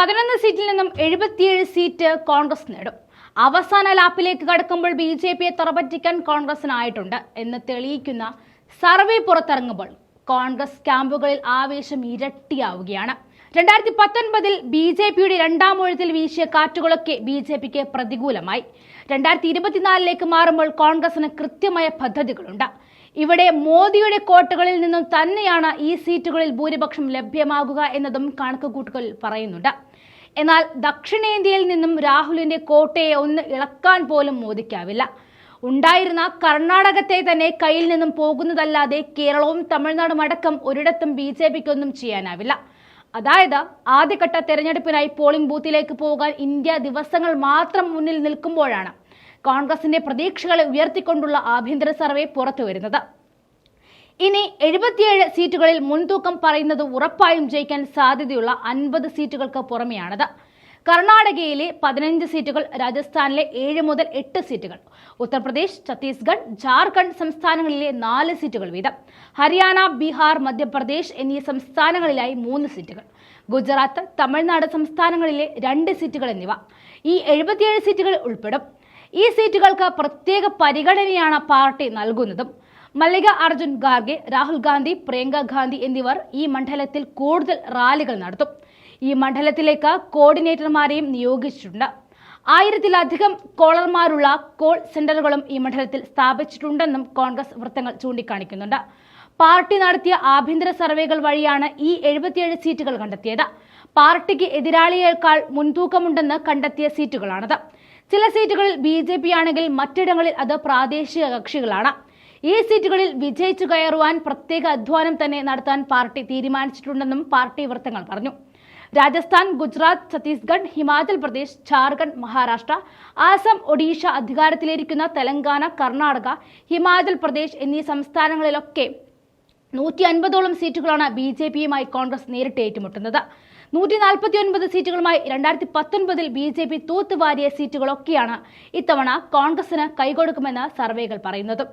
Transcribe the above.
പതിനൊന്ന് സീറ്റിൽ നിന്നും എഴുപത്തിയേഴ് സീറ്റ് കോൺഗ്രസ് നേടും. അവസാന ലാപ്പിലേക്ക് കടക്കുമ്പോൾ ബി ജെ പിയെ തറപറ്റിക്കാൻ കോൺഗ്രസിനായിട്ടുണ്ട് എന്ന് തെളിയിക്കുന്ന സർവേ പുറത്തിറങ്ങുമ്പോൾ കോൺഗ്രസ് ക്യാമ്പുകളിൽ ആവേശം ഇരട്ടിയാവുകയാണ്. രണ്ടായിരത്തി പത്തൊൻപതിൽ ബി ജെ പിയുടെ രണ്ടാം ഒഴുത്തിൽ വീശിയ കാറ്റുകളൊക്കെ ബി ജെ പിക്ക് പ്രതികൂലമായി. രണ്ടായിരത്തി ഇരുപത്തിനാലിലേക്ക് മാറുമ്പോൾ കോൺഗ്രസിന് കൃത്യമായ പദ്ധതികളുണ്ട്. ഇവിടെ മോദിയുടെ കോട്ടകളിൽ നിന്നും തന്നെയാണ് ഈ സീറ്റുകളിൽ ഭൂരിപക്ഷം ലഭ്യമാകുക എന്നതും കണക്കുകൂട്ടുകൾ പറയുന്നുണ്ട്. എന്നാൽ ദക്ഷിണേന്ത്യയിൽ നിന്നും രാഹുലിന്റെ കോട്ടയെ ഒന്ന് ഇളക്കാൻ പോലും മോദിക്കാവില്ല. ഉണ്ടായിരുന്ന കർണാടകത്തെ തന്നെ കയ്യിൽ നിന്നും പോകുന്നതല്ലാതെ കേരളവും തമിഴ്നാടും അടക്കം ഒരിടത്തും ബി ജെ പിക്കൊന്നും ചെയ്യാനാവില്ല. അതായത് ആദ്യഘട്ട തെരഞ്ഞെടുപ്പിനായി പോളിംഗ് ബൂത്തിലേക്ക് പോകാൻ ഇന്ത്യ ദിവസങ്ങൾ മാത്രം മുന്നിൽ നിൽക്കുമ്പോഴാണ് കോൺഗ്രസിന്റെ പ്രതീക്ഷകളെ ഉയർത്തിക്കൊണ്ടുള്ള ആഭ്യന്തര സർവേ പുറത്തുവരുന്നത്. ഇനി എഴുപത്തിയേഴ് സീറ്റുകളിൽ മുൻതൂക്കം പറയുന്നത് ഉറപ്പായും ജയിക്കാൻ സാധ്യതയുള്ള അൻപത് സീറ്റുകൾക്ക് പുറമെയാണത്. കർണാടകയിലെ പതിനഞ്ച് സീറ്റുകൾ രാജസ്ഥാനിലെ ഏഴ് മുതൽ എട്ട് സീറ്റുകൾ ഉത്തർപ്രദേശ് ഛത്തീസ്ഗഡ് ജാർഖണ്ഡ് സംസ്ഥാനങ്ങളിലെ നാല് സീറ്റുകൾ വീതം. ഹരിയാന ബീഹാർ മധ്യപ്രദേശ് എന്നീ സംസ്ഥാനങ്ങളിലായി മൂന്ന് സീറ്റുകൾ. ഗുജറാത്ത് തമിഴ്നാട് സംസ്ഥാനങ്ങളിലെ രണ്ട് സീറ്റുകൾ എന്നിവ. ഈ എഴുപത്തിയേഴ് സീറ്റുകൾ ഉൾപ്പെടും. ഈ സീറ്റുകൾക്ക് പ്രത്യേക പരിഗണനയാണ് പാർട്ടി നൽകുന്നതും. മല്ലിക അർജുൻ ഖാർഗെ രാഹുൽ ഗാന്ധി പ്രിയങ്ക ഗാന്ധി എന്നിവർ ഈ മണ്ഡലത്തിൽ കൂടുതൽ റാലികൾ നടത്തും. ഈ മണ്ഡലത്തിലേക്ക് കോർഡിനേറ്റർമാരെയും നിയോഗിച്ചിട്ടുണ്ട്. ആയിരത്തിലധികം കോളർമാരുള്ള കോൾ സെന്ററുകളും ഈ മണ്ഡലത്തിൽ സ്ഥാപിച്ചിട്ടുണ്ടെന്നും കോൺഗ്രസ് വൃത്തങ്ങൾ ചൂണ്ടിക്കാണിക്കുന്നുണ്ട്. പാർട്ടി നടത്തിയ ആഭ്യന്തര സർവേകൾ വഴിയാണ് ഈ എഴുപത്തിയേഴ് സീറ്റുകൾ കണ്ടെത്തിയത്. പാർട്ടിക്ക് എതിരാളിയേക്കാൾ മുൻതൂക്കമുണ്ടെന്ന് കണ്ടെത്തിയ സീറ്റുകളാണത്. ചില സീറ്റുകളിൽ ബി ജെ പി ആണെങ്കിൽ മറ്റിടങ്ങളിൽ അത് പ്രാദേശിക കക്ഷികളാണ്. ഈ സീറ്റുകളിൽ വിജയിച്ചു കയറുവാൻ പ്രത്യേക അധ്വാനം തന്നെ നടത്താൻ പാർട്ടി തീരുമാനിച്ചിട്ടുണ്ടെന്നും പാർട്ടി വൃത്തങ്ങൾ പറഞ്ഞു. രാജസ്ഥാൻ ഗുജറാത്ത് ഛത്തീസ്ഗഡ് ഹിമാചൽ പ്രദേശ് ജാർഖണ്ഡ് മഹാരാഷ്ട്ര ആസം ഒഡീഷ അധികാരത്തിലിരിക്കുന്ന തെലങ്കാന കർണാടക ഹിമാചൽ പ്രദേശ് എന്നീ സംസ്ഥാനങ്ങളിലൊക്കെ നൂറ്റി അൻപതോളം സീറ്റുകളാണ് ബി ജെ പിയുമായി കോൺഗ്രസ് നേരിട്ട് ഏറ്റുമുട്ടുന്നത്. നൂറ്റി നാൽപ്പത്തി ഒൻപത് സീറ്റുകളുമായി രണ്ടായിരത്തി പത്തൊൻപതിൽ ബി ജെ പി തൂത്തുവാരിയ സീറ്റുകളൊക്കെയാണ് ഇത്തവണ കോൺഗ്രസിന് കൈകൊടുക്കുമെന്ന് സർവേകൾ പറയുന്നത്.